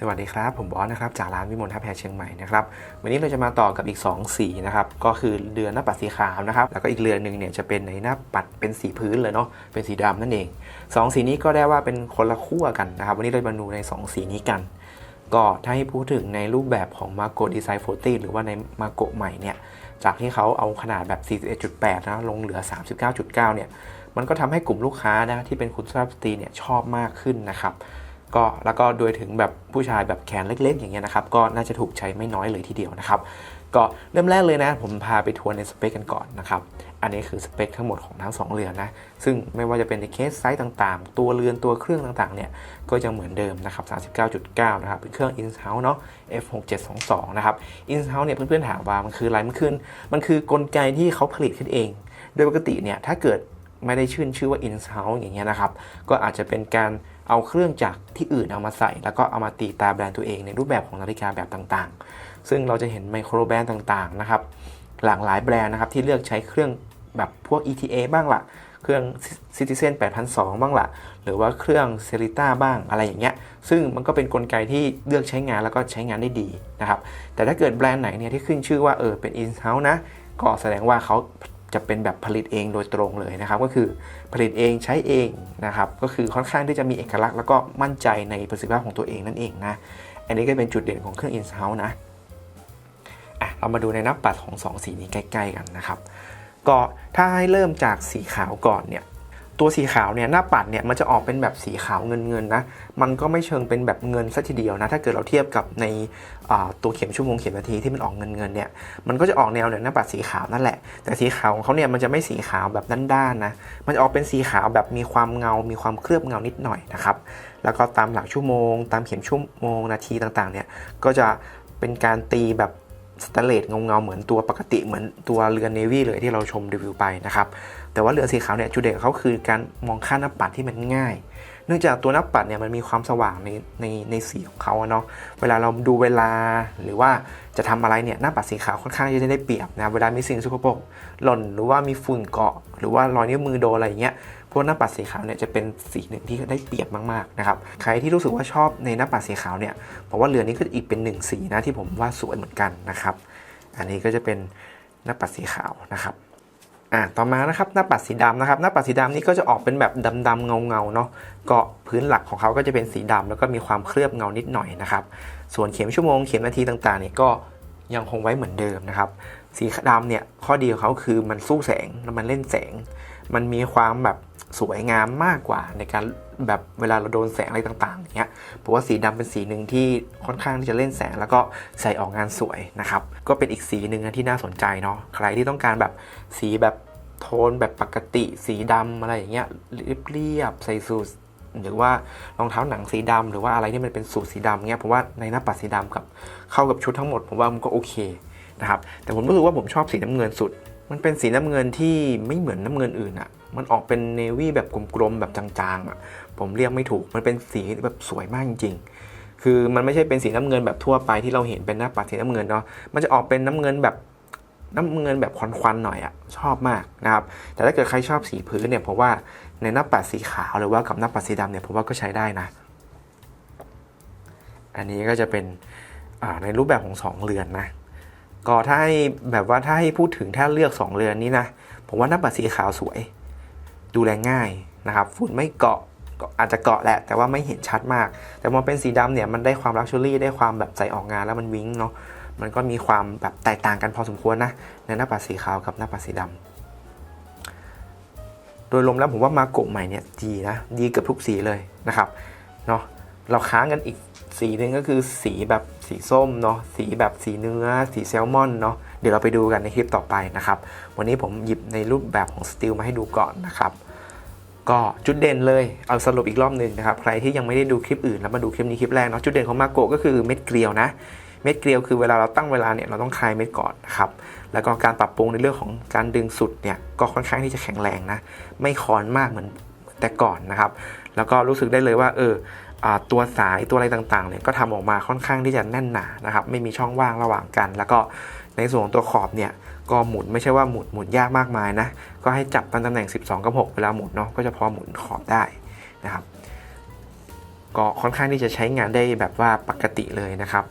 สวัสดีครับ ผมบอสนะครับจากร้านวิมลทัพแพเชียงใหม่นะครับวันนี้เราจะมาต่อกับอีก 2 สีนะครับก็คือเรือนหน้าปัดสีขาวนะครับแล้วก็อีกเรือนหนึ่งเนี่ยจะเป็นในหน้าปัดเป็นสีพื้นเลยเนาะเป็นสีดำนั่นเองสองสีนี้ก็ได้ว่าเป็นคนละขั้วกันนะครับวันนี้เราจะมาดูใน 2 สีนี้กัน ก็ถ้าให้พูดถึงในรูปแบบของมาโกดีไซน์โฟตีหรือว่าในมาโกใหม่เนี่ยจากที่เขาเอาขนาดแบบ 41.8 นะลงเหลือ 39.9 เนี่ยมันก็ทำให้กลุ่มลูกค้านะที่เป็นคุณสภาพสตรีเนี่ยชอบมากขึ้นนะครับ ก็แล้วก็โดยถึงแบบผู้ชายแบบแขนเล็ก ๆ อย่างเงี้ยนะครับก็น่าจะถูกใช้ไม่น้อยเลยทีเดียวนะครับก็เริ่มแรกเลยนะ ผมพาไปทัวร์ในสเปคกันก่อนนะครับ อันนี้คือสเปคทั้งหมดของทั้ง 2 เรือนนะซึ่งไม่ว่าจะเป็นในเคสไซส์ต่างๆ ตัวเรือนตัวเครื่องต่างๆเนี่ย ก็ยังเหมือนเดิมนะครับ 39.9 นะครับ เป็นเครื่อง in-house เนาะ F6722 นะครับ in-house เนี่ยเพื่อนๆถามว่ามันคืออะไร มันคือมันคือกลไกที่เขาผลิตขึ้นเอง โดยปกติเนี่ยถ้าเกิดไม่ได้ชื่นชื่อว่า in-house อย่างเงี้ยนะครับ ก็อาจจะเป็นการ เอาเครื่องจากที่อื่นเอามาใส่ แล้วก็เอามาตีตาแบรนด์ตัวเองในรูปแบบของนาฬิกาแบบต่างๆ ซึ่งเราจะเห็นไมโครแบรนด์ต่างๆนะครับหลากหลายแบรนด์นะครับที่เลือกใช้เครื่องแบบพวก ETA บ้างละเครื่อง Citizen 8002 บ้างล่ะ หรือว่าเครื่อง c e r i t a บ้างอะไรอย่างเงี้ย ซึ่งมันก็เป็นนกลไกที่เลือกใช้งานแล้วก็ใช้งานได้ดีนะครับ แต่ถ้าเกิดแบรนด์ไหนเนี่ยที่ขึ้นชื่อว่าเออเป็น in-house นะ ก็แสดงว่าเขา จะเป็นแบบผลิตเองโดยตรงเลยนะครับ ก็คือผลิตเองใช้เองนะครับ ก็คือค่อนข้างที่จะมีเอกลักษณ์แล้วก็มั่นใจในประสิทธิภาพของตัวเองนั่นเองนะ อันนี้ก็เป็นจุดเด่นของเครื่อง in-house นะอะเรามาดูในนับปัดของ 2 สีนี้ใกล้ ๆ กันนะครับ ก็ถ้าให้เริ่มจากสีขาวก่อนเนี่ย ตัวสีขาวเนี่ยหน้าปัดเนี่ยมันจะออกเป็นแบบสีขาวเงินเงินนะ มันก็ไม่เชิงเป็นแบบเงินซะทีเดียวนะ ถ้าเกิดเราเทียบกับในตัวเข็มชั่วโมงเข็มนาทีที่มันออกเงินเงินเนี่ย มันก็จะออกแนวเนี่ยหน้าปัดสีขาวนั่นแหละ แต่สีขาวของเขาเนี่ยมันจะไม่สีขาวแบบด้านๆนะ มันจะออกเป็นสีขาวแบบมีความเงา มีความเคลือบเงานิดหน่อยนะครับ แล้วก็ตามหลักชั่วโมง ตามเข็มชั่วโมงนาทีต่างๆเนี่ย ก็จะเป็นการตีแบบ สเตเลสเงาๆเหมือนตัวปกติเหมือนตัวเรือเนวี่เลยที่เราชมรีวิวไปนะครับแต่ว่าเรือสีขาวเนี่ยจุดเด่นเขาคือการมองค่าหน้าปัดที่มันง่าย เนื่องจากตัวหน้าปัดเนี่ยมันมีความสว่างในในในสีของเขาเนาะเวลาเราดูเวลาหรือว่าจะทำอะไรเนี่ยหน้าปัดสีขาวค่อนข้างจะได้เปรียบนะเวลามีสิ่งสกปรกหล่นหรือว่ามีฝุ่นเกาะ หรือว่ารอยนิ้วมือโดนอะไรอย่างเงี้ยพวกหน้าปัดสีขาวเนี่ยจะเป็นสีหนึ่งที่ได้เปรียบมากๆนะครับใครที่รู้สึกว่าชอบในหน้าปัดสีขาวเนี่ยผมว่าเรือนี้ก็อีกเป็นหนึ่งสีนะที่ผมว่าสวยเหมือนกันนะครับ อันนี้ก็จะเป็นหน้าปัดสีขาวนะครับ อ่าต่อมานะครับหน้าปัดสีดำนะครับหน้าปัดสีดำนี่ก็จะออกเป็นแบบดำๆเงาๆเนาะเกาะพื้นหลักของเขาก็จะเป็นสีดำแล้วก็มีความเคลือบเงานิดหน่อยนะครับส่วนเข็มชั่วโมงเข็มนาทีต่างๆเนี่ยก็ยังคงไว้เหมือนเดิมนะครับสีดำเนี่ยข้อดีของเขาคือมันสู้แสงแล้วมันเล่นแสง มันมีความแบบสวยงามมากกว่าในการแบบเวลาเราโดนแสงอะไรต่างๆอย่างเงี้ยผมว่าสีดำเป็นสีหนึ่งที่ค่อนข้างที่จะเล่นแสง แล้วก็ใส่ออกงานสวยนะครับ ก็เป็นอีกสีหนึ่งที่น่าสนใจเนาะใครที่ต้องการแบบสีแบบ โทนแบบปกติสีดำอะไรอย่างเงี้ยเรียบๆใส่สูทหรือว่ารองเท้าหนังสีดำหรือว่าอะไรที่มันเป็นสูทสีดำเงี้ยผมว่าในหน้าปัดสีดำกับเข้ากับชุดทั้งหมดผมว่ามันก็โอเคนะครับแต่ผมรู้สึกว่าผมชอบสีน้ำเงินสุด มันเป็นสีน้ำเงินที่ไม่เหมือนน้ำเงินอื่นอะ่ะมันออกเป็นเนวี่แบบกลมๆแบบจางๆอะ่ะผมเรียกไม่ถูกมันเป็นสีแบบสวยมากจริงๆ คือมันไม่ใช่เป็นสีน้ำเงินแบบทั่วไปที่เราเห็นเป็นหน้าปัดสีน้ำเงินเนาะมันจะออกเป็นน้ำเงินแบบ น้ำเงินแบบควันๆหน่อยอะ่ะชอบมากนะครับแต่ถ้าเกิดใครชอบสีพื้นเนี่ยผมว่าในหน้าปัดสีขาวหรือว่ากับหน้าปัดสีดำเนี่ยผมว่าก็ใช้ได้นะ อันนี้ก็จะเป็นในรูปแบบของสองเรือนนะก็ถ้าให้แบบว่าถ้าให้พูดถึงถ้าเลือก 2 เรือนนี้นะผมว่าหน้าปัดสีขาวสวย ดูแลง่ายนะครับฝุ่นไม่เกาะอาจจะเกาะแหละ แต่ว่าไม่เห็นชัดมาก แต่พอเป็นสีดำเนี่ยมันได้ความลักชัวรี่ได้ความแบบใส่ออกงานแล้วมันวิ้งเนาะ มันก็มีความแบบแตกต่างกันพอสมควรนะในหน้าปัดสีขาวกับหน้าปัดสีดำโดยรวมแล้วผมว่ามาโกะใหม่เนี่ยดีนะดีเกือบทุกสีเลยนะครับเนาะเราค้างกันอีกสีหนึ่งก็คือสีแบบสีส้มเนาะสีแบบสีเนื้อ สีแซลมอนเนาะเดี๋ยวเราไปดูกันในคลิปต่อไปนะครับ วันนี้ผมหยิบในรูปแบบของสตีลมาให้ดูก่อนนะครับ ก็จุดเด่นเลยเอาสรุปอีกรอบหนึ่งนะครับ ใครที่ยังไม่ได้ดูคลิปอื่นแล้วมาดูคลิปนี้คลิปแรกเนาะจุดเด่นของมาโกก็คือเม็ดเกลียวนะ เม็ดเกลียวคือเวลาเราตั้งเวลาเนี่ยเราต้องคลายเม็ดก่อนนะครับแล้วก็การปรับปรุงในเรื่องของการดึงสุดเนี่ยก็ค่อนข้างที่จะแข็งแรงนะไม่คอนมากเหมือนแต่ก่อนนะครับ แล้วก็รู้สึกได้เลยว่าเออตัวสายตัวอะไรต่างๆเนี่ยก็ทำออกมาค่อนข้างที่จะแน่นหนานะครับไม่มีช่องว่างระหว่างกัน แล้วก็ในส่วนของตัวขอบเนี่ยก็หมุนไม่ใช่ว่าหมุนหมุนยากมากมายนะก็ให้จับตามตำแหน่ง 12 กับ6เวลาหมุนเนาะก็จะพอหมุนขอบได้นะครับก็ค่อนข้างที่จะใช้งานได้แบบว่าปกติเลยนะครับ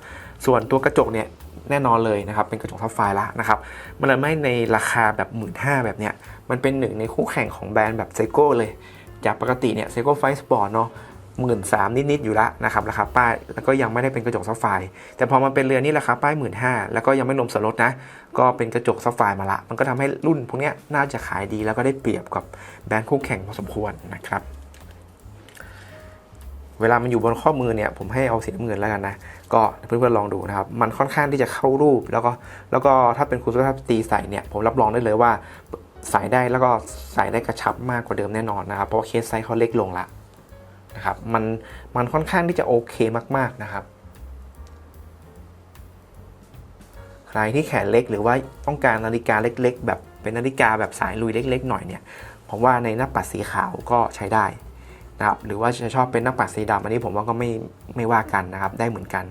ส่วนตัวกระจกเนี่ยแน่นอนเลยนะครับ เป็นกระจกซับไฟละนะครับ มันเลยไม่ในราคาแบบหมื่นห้าแบบเนี้ย มันเป็นหนึ่งในคู่แข่งของแบรนด์แบบไซโก้เลย จากปกติเนี่ยไซโก้ไฟสปอร์ตเนาะหมื่นสามนิด ๆ อยู่ละนะครับราคาป้าย แล้วก็ยังไม่ได้เป็นกระจกซับไฟ แต่พอมันเป็นเรือนี้ราคาป้ายหมื่นห้าแล้วก็ยังไม่รวมสลดนะ ก็เป็นกระจกซับไฟมาละ มันก็ทำให้รุ่นพวกนี้น่าจะขายดีแล้วก็ได้เปรียบกับแบรนด์คู่แข่งพอสมควรนะครับ เวลามันอยู่บนข้อมือเนี่ยผมให้เอาสีน้ำเงินแล้วกันนะก็เพื่อนๆลองดูนะครับ มันค่อนข้างที่จะเข้ารูป แล้วก็แล้วก็ถ้าเป็นคุณสุภาพตีใส่เนี่ยผมรับรองได้เลยว่าใส่ได้แล้วก็ใส่ได้กระชับมากกว่าเดิมแน่นอนนะครับ เพราะเคสไซส์เขาเล็กลงละนะครับมันมันค่อนข้างที่จะโอเคมากๆนะครับใครที่แขนเล็กหรือว่าต้องการนาฬิกาเล็ก ๆ แบบเป็นนาฬิกาแบบสายลุยเล็ก ๆ หน่อยเนี่ยผมว่าในหน้าปัดสีขาวก็ใช้ได้ นะครับหรือว่าจะชอบเป็นน้าปัดสีดำอันนี้ผมว่าก็ไม่ไม่ว่ากันนะครับได้เหมือนกัน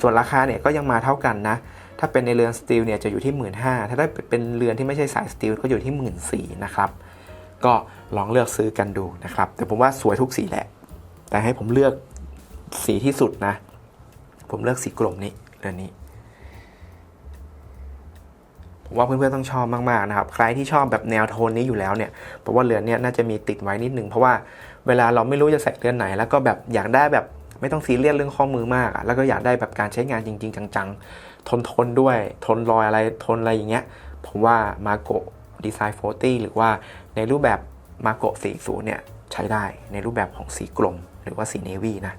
ส่วนราคาเนี่ยก็ยังมาเท่ากันนะถ้าเป็นในเรือนสตีลเนี่ยจะอยู่ที่1 5ื่นถ้าได้เป็นเรือนที่ไม่ใช่สายสตีลก็อยู่ที่1 4ื่นนะครับก็ลองเลือกซื้อกันดูนะครับ แต่ผมว่าสวยทุกสีแหละ แต่ให้ผมเลือกสีที่สุดนะ ผมเลือกสีกลมนี้เรือนนี้ ว่าเพื่อนๆต้องชอบมากๆนะครับ ใครที่ชอบแบบแนวโทนนี้อยู่แล้วเนี่ยผมว่าเรือนเนี้ยน่าจะมีติดไว้นิดนึงเพราะว่าเวลาเราไม่รู้จะใส่เรือนไหน แล้วก็แบบอยากได้แบบไม่ต้องซีเรียสเรื่องข้อมือมากอะแล้วก็อยากได้แบบการใช้งานจริง ๆ จังๆ ทนทนๆด้วย ทนรอยอะไรทนอะไรอย่างเงี้ย ผมว่ามาโกะดีไซน์40 หรือว่าในรูปแบบมาโกะ40 เนี่ยใช้ได้ในรูปแบบของสีกลม หรือว่าสีเนวี่นะ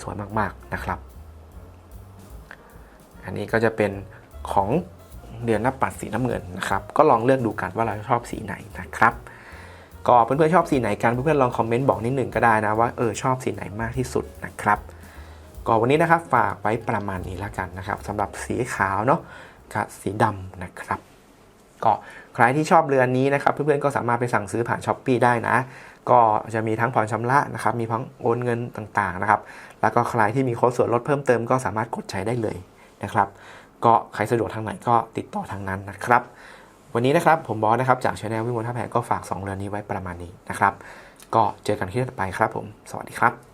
สวยมากๆนะครับ อันนี้ก็จะเป็นของ เดือนหน้าปัดสีน้ำเงินนะครับ ก็ลองเลือกดูกันว่าเราชอบสีไหนนะครับ ก็เพื่อนๆชอบสีไหนกัน เพื่อนๆลองคอมเมนต์บอกนิดหนึ่งก็ได้นะว่าเออชอบสีไหนมากที่สุดนะครับก็วันนี้นะครับฝากไว้ประมาณนี้แล้วกันนะครับสำหรับสีขาวเนาะกับสีดำนะครับก็ใครที่ชอบเรือนนี้นะครับ เพื่อนๆก็สามารถไปสั่งซื้อผ่านช้อปปีได้นะ ก็จะมีทั้งผ่อนชำระนะครับ มีทั้งโอนเงินต่างๆนะครับ แล้วก็ใครที่มีโค้ดส่วนลดเพิ่มเติมก็สามารถกดใช้ได้เลยนะครับ ก็ใครสะดวกทางไหนก็ติดต่อทางนั้นนะครับ วันนี้นะครับผมบอสนะครับจากช anel วิมลท่าแพก็ฝาก 2 เรือนนี้ไว้ประมาณนี้นะครับ ก็เจอกันคลิปต่อไปครับผม สวัสดีครับ